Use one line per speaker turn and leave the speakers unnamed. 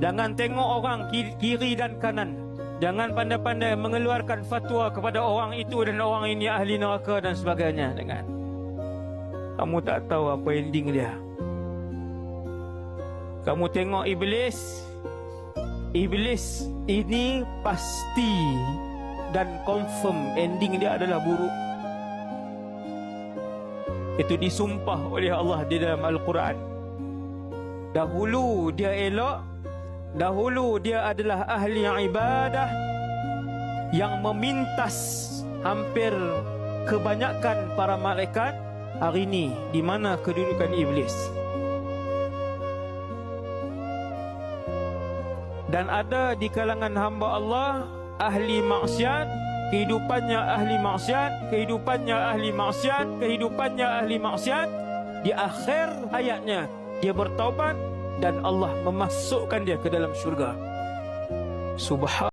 Jangan tengok orang kiri, dan kanan. Jangan pandai-pandai mengeluarkan fatwa kepada orang itu dan orang ini ahli neraka dan sebagainya. Jangan. Kamu tak tahu apa ending dia. Kamu tengok iblis. Iblis ini pasti dan confirm ending dia adalah buruk. Itu disumpah oleh Allah di dalam Al-Quran. Dahulu dia elok, dahulu dia adalah ahli ibadah yang memintas hampir kebanyakan para malaikat. Hari ini di mana kedudukan iblis? Dan ada di kalangan hamba Allah ahli maksiat, kehidupannya ahli maksiat, kehidupannya ahli maksiat, kehidupannya ahli maksiat. Di akhir hayatnya dia bertaubat dan Allah memasukkan dia ke dalam syurga. Subhan